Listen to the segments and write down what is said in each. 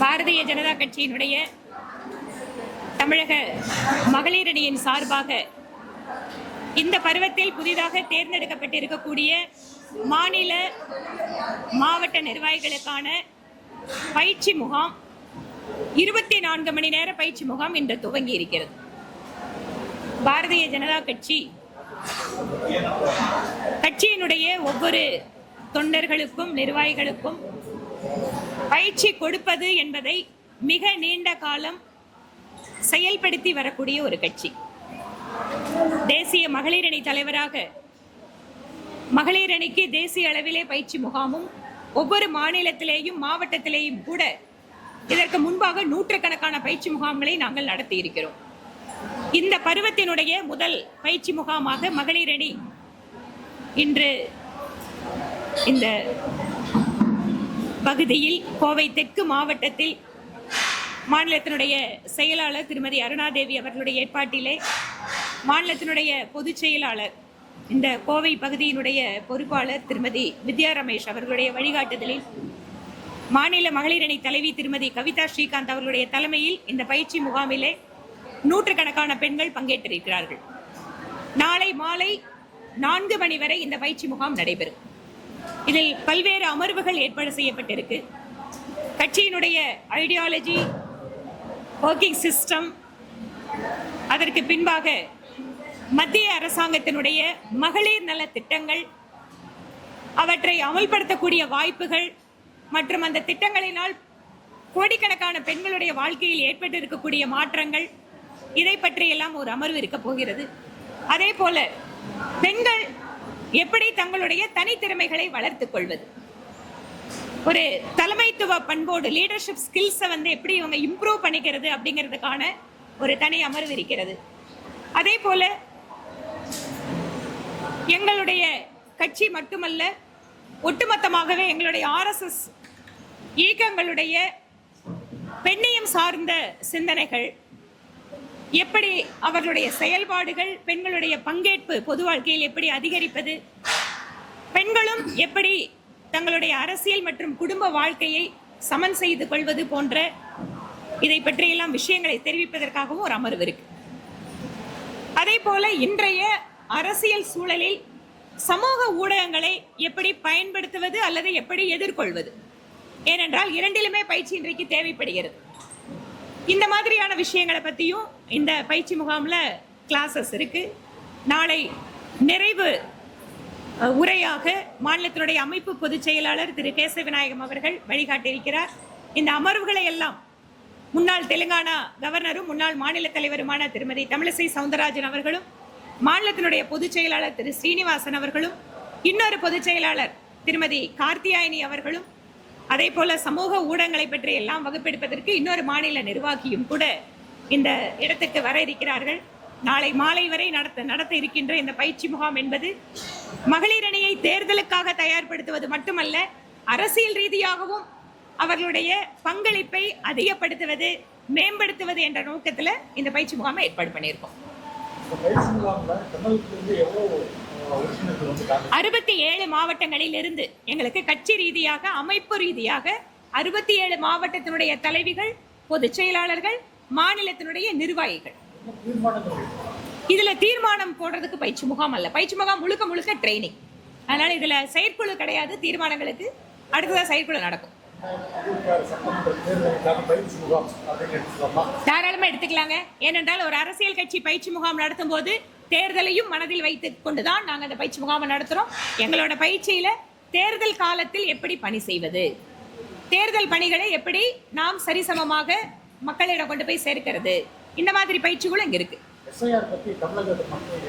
பாரதிய ஜனதா கட்சியினுடைய தமிழக மகளிர் அணியின் சார்பாக இந்த பருவத்தில் புதிதாக தேர்ந்தெடுக்கப்பட்டிருக்கக்கூடிய மாநில மாவட்ட நிர்வாகிகளுக்கான பயிற்சி முகாம் இருபத்தி நான்கு மணி நேர பயிற்சி முகாம் இன்று துவங்கி இருக்கிறது பாரதிய ஜனதா கட்சி கட்சியினுடைய ஒவ்வொரு தொண்டர்களுக்கும் நிர்வாகிகளுக்கும் பயிற்சி கொடுப்பது என்பதை மிக நீண்ட காலம் செயல்படுத்தி வரக்கூடிய ஒரு கட்சி. தேசிய மகளிர் அணி தலைவராக மகளிர் அணிக்கு தேசிய அளவிலே பயிற்சி முகாமும் ஒவ்வொரு மாநிலத்திலேயும் மாவட்டத்திலேயும் கூட இதற்கு முன்பாக நூற்றுக்கணக்கான பயிற்சி முகாம்களை நாங்கள் நடத்தி இருக்கிறோம் இந்த பருவத்தினுடைய முதல் பயிற்சி முகாமாக மகளிர் அணி இன்று இந்த பகுதியில் கோவை தெற்கு மாவட்டத்தில் மாநிலத்தினுடைய செயலாளர் திருமதி அருணாதேவி அவர்களுடைய ஏற்பாட்டிலே மாநிலத்தினுடைய பொதுச் செயலாளர் இந்த கோவை பகுதியினுடைய பொறுப்பாளர் திருமதி வித்யா ரமேஷ் அவர்களுடைய வழிகாட்டுதலில் மாநில மகளிர் அணி தலைவி திருமதி கவிதா ஸ்ரீகாந்த் அவர்களுடைய தலைமையில் இந்த பயிற்சி முகாமிலே நூற்றுக்கணக்கான பெண்கள் பங்கேற்றிருக்கிறார்கள். நாளை மாலை நான்கு மணி வரை இந்த பயிற்சி முகாம் நடைபெறும். இதில் பல்வேறு அமர்வுகள் ஏற்பாடு செய்யப்பட்டிருக்கு. கட்சியினுடைய ஐடியாலஜி ஒர்க்கிங் சிஸ்டம் அதற்கு பின்பாக மத்திய அரசாங்கத்தினுடைய மகளிர் நல திட்டங்கள் அவற்றை அமல்படுத்தக்கூடிய வாய்ப்புகள் மற்றும் அந்த திட்டங்களினால் கோடிக்கணக்கான பெண்களுடைய வாழ்க்கையில் ஏற்பட்டு இருக்கக்கூடிய மாற்றங்கள் இதை பற்றியெல்லாம் ஒரு அமர்வு இருக்க போகிறது. அதே போல பெண்கள் எப்படி தங்களுடைய தனித்திறமைகளை வளர்த்துக் கொள்வது? ஒரு தலைமைத்துவ பண்போடு லீடர்ஷிப் ஸ்கில்ஸை வந்து எப்படி இவங்க இம்ப்ரூவ் பண்ணிக்கிறது அப்படிங்கிறதுக்கான ஒரு தனி அமர்வு இருக்கிறது. அதே போல எங்களுடைய கட்சி மட்டுமல்ல ஒட்டுமொத்தமாகவே எங்களுடைய ஆர்எஸ்எஸ் இயக்கங்களுடைய பெண்ணியம் சார்ந்த சிந்தனைகள் எப்படி அவர்களுடைய செயல்பாடுகள் பெண்களுடைய பங்கேற்பு பொது வாழ்க்கையில் எப்படி அதிகரிப்பது பெண்களும் எப்படி தங்களுடைய அரசியல் மற்றும் குடும்ப வாழ்க்கையை சமன் செய்து கொள்வது போன்ற இதை பற்றியெல்லாம் விஷயங்களை தெரிவிப்பதற்காகவும் ஒரு அமர்வு இருக்கு. அதே போல இன்றைய அரசியல் சூழலில் சமூக ஊடகங்களை எப்படி பயன்படுத்துவது அல்லது எப்படி எதிர்கொள்வது? ஏனென்றால் இரண்டிலுமே பயிற்சி இன்றைக்கு தேவைப்படுகிறது. இந்த மாதிரியான விஷயங்களை பற்றியும் இந்த பயிற்சி முகாமில் கிளாஸஸ் இருக்குது நாளை நிறைவு உரையாக மாநிலத்தினுடைய அமைப்பு பொதுச் செயலாளர் திரு கேச விநாயகம் அவர்கள் வழிகாட்டியிருக்கிறார் இந்த அமர்வுகளை எல்லாம் முன்னாள் தெலுங்கானா கவர்னரும் முன்னாள் மாநில தலைவருமான திருமதி தமிழிசை சவுந்தரராஜன் அவர்களும் மாநிலத்தினுடைய பொதுச் செயலாளர் திரு ஸ்ரீனிவாசன் அவர்களும் இன்னொரு பொதுச் செயலாளர் திருமதி கார்த்தியாயினி அவர்களும் அதே போல சமூக ஊடகங்களை பற்றி எல்லாம் வகுப்பெடுப்பதற்கு இன்னொரு மாநில நிர்வாகியும் கூட இந்த இடத்துக்கு வர இருக்கிறார்கள். நாளை மாலை வரை நடத்த நடத்த இருக்கின்ற இந்த பயிற்சி முகாம் என்பது மகளிர் அணியை தேர்தலுக்காக தயார்படுத்துவது மட்டுமல்ல அரசியல் ரீதியாகவும் அவர்களுடைய பங்களிப்பை அதிகப்படுத்துவது மேம்படுத்துவது என்ற நோக்கத்துல இந்த பயிற்சி முகாமை ஏற்பாடு பண்ணியிருக்கோம். அறுபத்தி ஏழு மாவட்டங்களில் இருந்து எங்களுக்கு கட்சி ரீதியாக அமைப்பு ரீதியாக அறுபத்தி ஏழு மாவட்டத்தினுடைய தலைவிகள் பொதுச் செயலாளர்கள் மாநிலத்தினுடைய நிர்வாகிகள். இதுல தீர்மானம் போடுறதுக்கு பயிற்சி முகாம் அல்ல. பயிற்சி முகாம் முழுக்க முழுக்க ட்ரைனிங் அதனால இதுல செயற்குழு கிடையாது தீர்மானங்களுக்கு. அடுத்ததாக செயற்குழு நடக்கும். தாராளமா எடுத்துக்கலாங்க. ஏனென்றால் ஒரு அரசியல் கட்சி பயிற்சி முகாம் நடத்தும் போது தேர்தலையும் மனதில் வைத்து கொண்டுதான் நாங்கள் அந்த பயிற்சி முகாமை நடத்துறோம். எங்களோட பயிற்சியில தேர்தல் காலத்தில் எப்படி பணி செய்வது? தேர்தல் பணிகளை எப்படி நாம் சரிசமமாக மக்களிடம் கொண்டு போய் சேர்க்கிறது? இந்த மாதிரி பயிற்சிகளும் இங்க இருக்கு. தமிழகத்து மக்கள்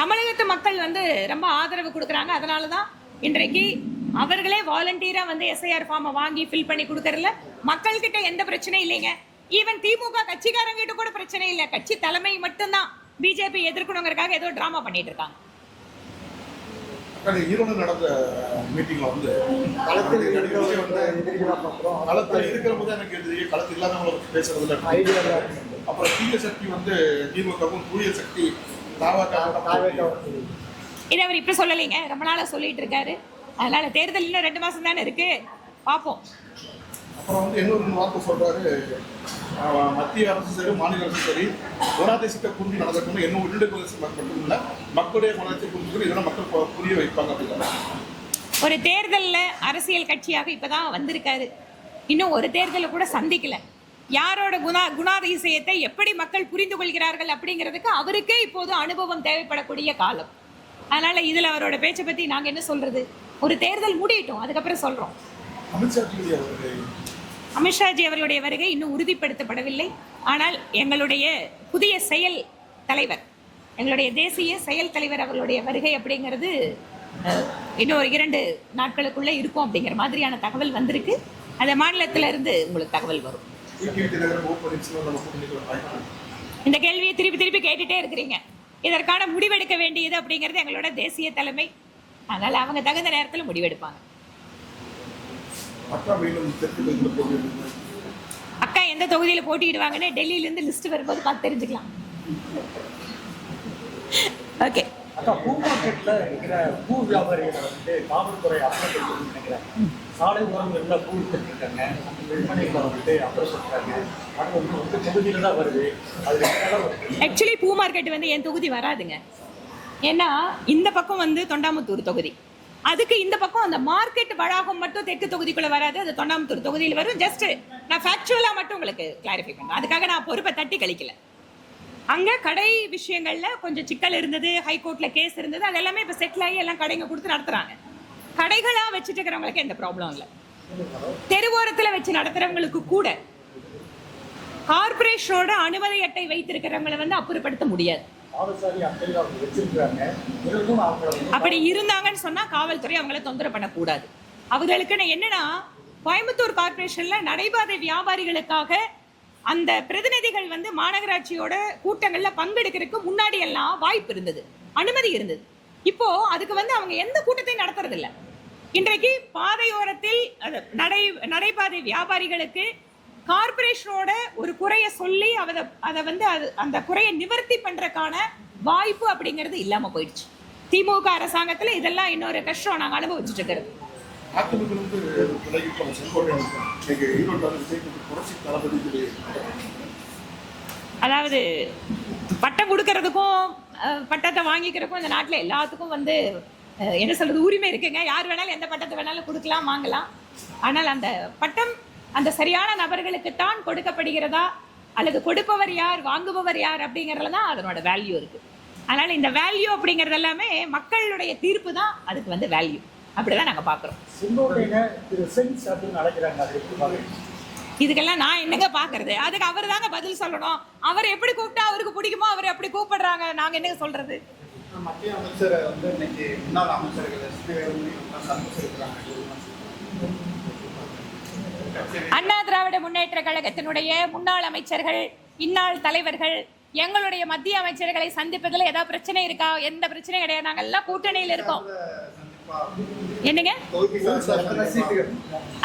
தமிழகத்து மக்கள் வந்து ரொம்ப ஆதரவு கொடுக்குறாங்க. அதனால தான் இன்றைக்கு அவர்களே வாலண்டியரா வந்து எஸ்ஐஆர் ஃபார்மை வாங்கி ஃபில் பண்ணி கொடுக்கறதுல மக்கள்கிட்ட எந்த பிரச்சனையும் இல்லைங்க. ஈவன் திமுக கட்சிக்காரங்கிட்ட கூட பிரச்சனை இல்லை. கட்சி தலைமை மட்டும்தான் பிஜேபி எதிர்க்கணுங்கிறதுக்காக ஏதோ டிராமா பண்ணிட்டு இருக்காங்க. ஈரோடு நடந்த மீட்டிங்ல வந்து களத்தில் வந்து இருக்கிறவங்க எதிரிகளாக பார்க்குறோம் களத்தில் இருக்கிற போது எனக்கு எதிரி. களத்தில் இல்லாதவங்களை பத்தி பேசுறதுல ஐடியா அப்புறம் தீய சக்தி வந்து திமுகவும் தூய சக்தி தாவாக்க இதை அவர் இப்ப சொல்லலைங்க. ரொம்ப நாளா சொல்லிட்டு இருக்காரு. அதனால தேர்தல் இன்னும் ரெண்டு மாசம் தானே இருக்கு. பார்ப்போம். அப்புறம் வந்து இன்னொரு வார்த்தை சொல்றாரு. மத்திய அரசு சரி மாநில அரசு சரி குணாதிசத்தை புரிஞ்சு நடக்கணும் என்ன பிரதேசம் மட்டும் இல்லை மக்களுடைய குணத்தை புரிஞ்சுக்கணும் இதெல்லாம் மக்கள் புரிய வைப்பாங்க அப்படிங்கிறாங்க ஒரு தேர்தலில் அரசியல் கட்சியாக இப்பதான் வந்திருக்காரு. இன்னும் ஒரு தேர்தலை கூட சந்திக்கல. யாரோட குணா குணாதிசயத்தை எப்படி மக்கள் புரிந்து கொள்கிறார்கள் அப்படிங்கிறதுக்கு அவருக்கே இப்போது அனுபவம் தேவைப்படக்கூடிய காலம். அதனால இதுல அவரோட பேச்சை பத்தி நாங்க என்ன சொல்றது? ஒரு தேர்தல் முடியட்டும் அதுக்கப்புறம் சொல்றோம். அமித்ஷாஜி அவருடைய அவர்களுடைய வருகை இன்னும் உறுதிப்படுத்தப்படவில்லை. ஆனால் எங்களுடைய புதிய செயல் தலைவர் எங்களுடைய தேசிய செயல் தலைவர் அவர்களுடைய வருகை அப்படிங்கிறது இன்னும் ஒரு இரண்டு நாட்களுக்குள்ளே இருக்கும் அப்படிங்கிற மாதிரியான தகவல் வந்திருக்கு. அந்த மாநிலத்தில இருந்து உங்களுக்கு தகவல் வரும். இந்த கேள்வியை திருப்பி திருப்பி கேட்டுட்டே இருக்கிறீங்க. இதற்கான முடிவெடுக்க வேண்டியது அப்படிங்கிறது எங்களோட தேசிய தலைமை. அதனால அவங்க தகுந்த நேரத்தில் முடிவெடுப்பாங்க. அக்கா எந்த தொகுதியில் போட்டியிடுவாங்கன்னு டெல்லியிலேருந்து லிஸ்ட் வரும்போது பார்த்து தெரிஞ்சுக்கலாம். ஓகே அக்கா பூ மார்க்கெட்ல இருக்கிற பூ வியாபாரிகளை வந்து காவல்துறை அப்புறப்படுத்தி நினைக்கிறேன். சாலை ஓரங்கள்ல பூ வித்துருக்காங்க விற்பனைகளை வந்துட்டு அப்புறப்படுத்துறாங்க அது வந்து வந்து தொகுதியில தான் வருது. அது வருது? ஆக்சுவலி பூ மார்க்கெட் வந்து என் தொகுதி வராதுங்க. ஏன்னா இந்த பக்கம் வந்து தொண்டாமுத்தூர் தொகுதி. அதுக்கு இந்த பக்கம் அந்த மார்க்கெட் வளாகம் மட்டும் தெற்கு தொகுதிக்குள்ள வராது அது தொண்டாமுத்தூர் தொகுதியில் வரும். ஜஸ்ட் நான் ஃபேக்சுவலாக மட்டும் உங்களுக்கு கிளாரிஃபை பண்ணுறேன் அதுக்காக நான் பொறுப்பை தட்டி கழிக்கல. அங்கே கடை விஷயங்களில் கொஞ்சம் சிக்கல் இருந்தது ஹைகோர்ட்டில் கேஸ் இருந்தது அது எல்லாமே இப்போ செட்டில் ஆகி எல்லாம் கடைங்க கொடுத்து நடத்துகிறாங்க கடைகளாக வச்சுட்டு இருக்கிறவங்களுக்கு எந்த ப்ராப்ளம் இல்லை. தெருவோரத்தில் வச்சு நடத்துகிறவங்களுக்கு கூட கார்பரேஷனோட அனுமதி அட்டை வைத்திருக்கிறவங்களை வந்து அப்புறப்படுத்த முடியாது. அப்படி இருந்தாங்கன்னு சொன்னா காவல்துறை அவங்கள தொந்தரவு பண்ணக்கூடாது. அவர்களுக்கு என்னன்னா கோயம்புத்தூர் கார்பரேஷன்ல நடைபாதை வியாபாரிகளுக்காக அந்த பிரதிநிதிகள் வந்து மாநகராட்சியோட கூட்டங்கள்ல பங்கெடுக்கிறதுக்கு முன்னாடி எல்லாம் வாய்ப்பு இருந்தது அனுமதி இருந்தது. இப்போ அதுக்கு வந்து அவங்க எந்த கூட்டத்தையும் நடத்துறது இல்ல இன்றைக்கு பாதையோரத்தில் நடை நடைபாதை வியாபாரிகளுக்கு கார்பரேஷனோட ஒரு குறைய சொல்லி அதை அதை வந்து அது அந்த குறையை நிவர்த்தி பண்றதுக்கான வாய்ப்பு அப்படிங்கிறது இல்லாம போயிடுச்சு. திமுக அரசாங்கத்துல இதெல்லாம் இன்னொரு கஷ்டம் நாங்க அனுபவிச்சுட்டு இருக்கிறது. அதாவது பட்டம் கொடுக்கறதுக்கும் பட்டத்தை வாங்கிக்கிறதுக்கும் இந்த நாட்டில் எல்லாத்துக்கும் வந்து என்ன சொல்றது உரிமை இருக்குங்க. யார் வேணாலும் எந்த பட்டத்தை வேணாலும் கொடுக்கலாம் வாங்கலாம். ஆனால் அந்த பட்டம் அந்த சரியான நபர்களுக்கு தான் கொடுக்கப்படுகிறதா? அல்லது கொடுப்பவர் யார்? வாங்குபவர் யார்? அப்படிங்கிறதுல தான் அதனோட வேல்யூ இருக்கு. அதனால இந்த வேல்யூ அப்படிங்கிறது எல்லாமே மக்களுடைய தீர்ப்பு தான் அதுக்கு வந்து வேல்யூ அப்படிதான் நாங்க பார்க்குறோம் இதுக்கெல்லாம் நான் என்னங்க பாக்குறது? அதுக்கு அவர் தாங்க பதில் சொல்லணும். அவர் எப்படி கூப்பிட்டா அவருக்கு பிடிக்குமோ அவர் எப்படி கூப்பிடுறாங்க. நாங்க என்னங்க சொல்றது? மத்திய அமைச்சரை வந்து இன்னைக்கு முன்னாள் அமைச்சர்கள் அண்ணா திராவிட முன்னேற்ற கழகத்தினுடைய முன்னாள் அமைச்சர்கள் இந்நாள் தலைவர்கள் எங்களுடைய மத்திய அமைச்சர்களை சந்திப்பதில் ஏதாவது பிரச்சனை இருக்கா? எந்த பிரச்சனையும் கிடையாது. நாங்கள் எல்லாம் கூட்டணியில் இருக்கோம். என்னங்க?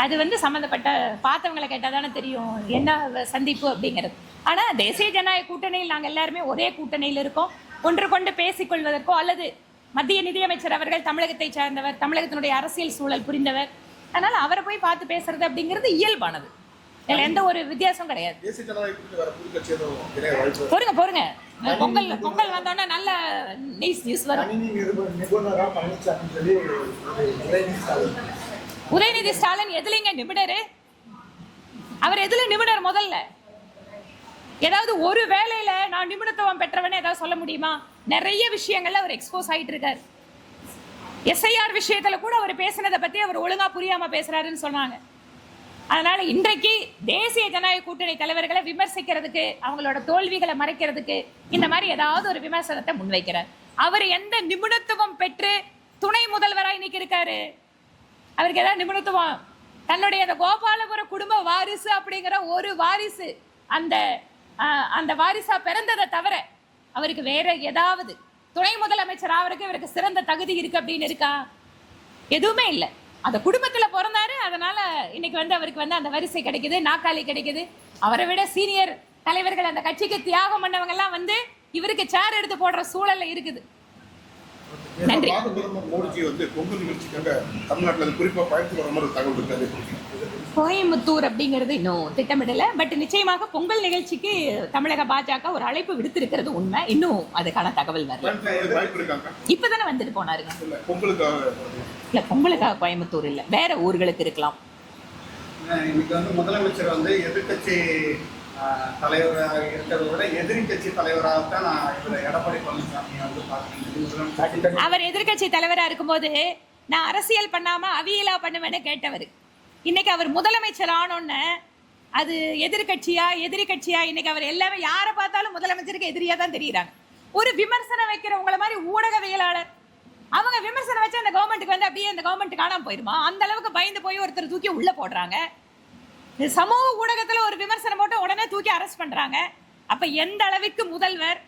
அது வந்து சம்மந்தப்பட்ட பார்த்தவங்களை கேட்டால் தானே தெரியும். என்ன சந்திப்பு அப்படிங்கிறது. ஆனால் தேசிய ஜனநாயக கூட்டணியில் நாங்கள் எல்லாருமே ஒரே கூட்டணியில் இருக்கோம். ஒன்று கொண்டு பேசிக்கொள்வதற்கோ அல்லது மத்திய நிதியமைச்சர் அவர்கள் தமிழகத்தை சார்ந்தவர் தமிழகத்தினுடைய அரசியல் சூழல் புரிந்தவர் அதனால அவரை போய் பார்த்து பேசுறது அப்படிங்கிறது இயல்பானது. இதுல எந்த ஒரு வித்தியாசம் கிடையாது. பொறுங்க பொறுங்க பொங்கல் பொங்கல் வந்தோடனே நல்ல நியூஸ் நியூஸ் வரும். உதயநிதி ஸ்டாலின். எதுலங்க நிபுணரு? அவர் எதுல நிபுணர் முதல்ல? ஏதாவது ஒரு வேலையில நான் நிபுணத்துவம் பெற்றவனே ஏதாவது சொல்ல முடியுமா? நிறைய விஷயங்கள்ல அவர் எக்ஸ்போஸ் ஆயிட்டு இருக்காரு. எஸ்ஐஆர் விஷயத்தில் கூட அவர் பேசினதை பற்றி அவர் ஒழுங்காக புரியாமல் பேசுகிறாருன்னு சொன்னாங்க. அதனால் இன்றைக்கு தேசிய ஜனநாயக கூட்டணி தலைவர்களை விமர்சிக்கிறதுக்கு அவங்களோட தோல்விகளை மறைக்கிறதுக்கு இந்த மாதிரி ஏதாவது ஒரு விமர்சனத்தை முன்வைக்கிறார். அவர் எந்த நிபுணத்துவம் பெற்று துணை முதல்வராக இன்னைக்கு இருக்காரு அவருக்கு ஏதாவது நிபுணத்துவம்? தன்னுடைய அந்த கோபாலபுர குடும்ப வாரிசு அப்படிங்கிற ஒரு வாரிசு அந்த அந்த வாரிசா பிறந்ததை தவிர அவருக்கு வேற ஏதாவது துணை முதலமைச்சர் ஆகிறதுக்கு இவருக்கு சிறந்த தகுதி இருக்கு அப்படின்னு இருக்கா? எதுவுமே இல்லை. அந்த குடும்பத்துல பிறந்தாரு அதனால இன்னைக்கு வந்து அவருக்கு வந்து அந்த வரிசை கிடைக்குது நாக்காளி கிடைக்குது. அவரை விட சீனியர் தலைவர்கள் அந்த கட்சிக்கு தியாகம் பண்ணவங்க எல்லாம் வந்து இவருக்கு சேர் எடுத்து போடுற சூழல்ல இருக்குது. நன்றி. மோடிஜி வந்து பொங்கல் நிகழ்ச்சிக்காக தமிழ்நாட்டில் குறிப்பாக பயணத்துக்கு வர மாதிரி தகவல் இருக்காது கோயம்புத்தூர் அப்படிங்கிறது இன்னும் திட்டமிடல. பட் நிச்சயமாக பொங்கல் நிகழ்ச்சிக்கு தமிழக பாஜக ஒரு அழைப்பு விடுத்திருக்கிறது உண்மை. இன்னும் அதுக்கான தகவல் வரல. இப்பதானே வந்துட்டு போனாருங்க. இல்ல பொங்கலுக்காக இல்ல பொங்கலுக்காக கோயம்புத்தூர் இல்ல. வேற ஊர்களுக்கு இருக்கலாம். இன்னைக்கு வந்து முதலமைச்சர் வந்து எதிர்க்கட்சி தலைவராக இருக்கிறத விட எதிர்கட்சி தலைவராகத்தான் நான் இவரை எடப்பாடி பழனிசாமி வந்து பார்க்குறேன் அவர் எதிர்க்கட்சி தலைவரா இருக்கும்போது நான் அரசியல் பண்ணாம அவியலா பண்ணுவேன்னு கேட்டவர். இன்னைக்கு அவர் முதலமைச்சர் ஆனோன்னு அது எதிர்கட்சியா எதிரி கட்சியா? இன்னைக்கு அவர் எல்லாமே யாரை பார்த்தாலும் முதலமைச்சருக்கு எதிரியா தான் தெரியுறாங்க. ஒரு விமர்சனம் வைக்கிறவங்கள மாதிரி ஊடகவியலாளர். அவங்க விமர்சனம் வச்சு அந்த கவர்மெண்ட்டுக்கு வந்து அப்படியே அந்த கவர்மெண்ட் காணாம போயிருமா? அந்த அளவுக்கு பயந்து போய் ஒருத்தர் தூக்கி உள்ள போடுறாங்க. சமூக ஊடகத்துல ஒரு விமர்சனம் போட்டு உடனே தூக்கி அரெஸ்ட் பண்றாங்க. அப்ப எந்த அளவுக்கு முதல்வர்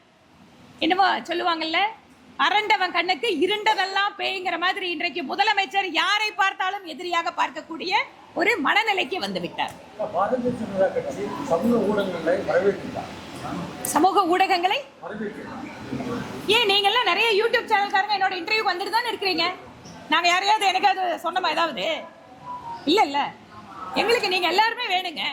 என்னமோ சொல்லுவாங்கல்ல அரண்டவன் கண்ணுக்கு இருண்டதெல்லாம் பேய்ங்கிற மாதிரி இன்றைக்கு முதலமைச்சர் யாரை பார்த்தாலும் எதிரியாக பார்க்கக்கூடிய ஒரு மனநிலைக்கு வந்து விட்டார். சமூக ஊடகங்களை ஏன் நீங்கெல்லாம் நிறைய யூடியூப் சேனல்காரங்க என்னோட இன்டர்வியூ வந்துட்டு தானே இருக்கிறீங்க? நாங்கள் யாரையாவது எனக்காவது சொன்னமா ஏதாவது? இல்லை இல்லை. எங்களுக்கு நீங்க எல்லாருமே வேணுங்க.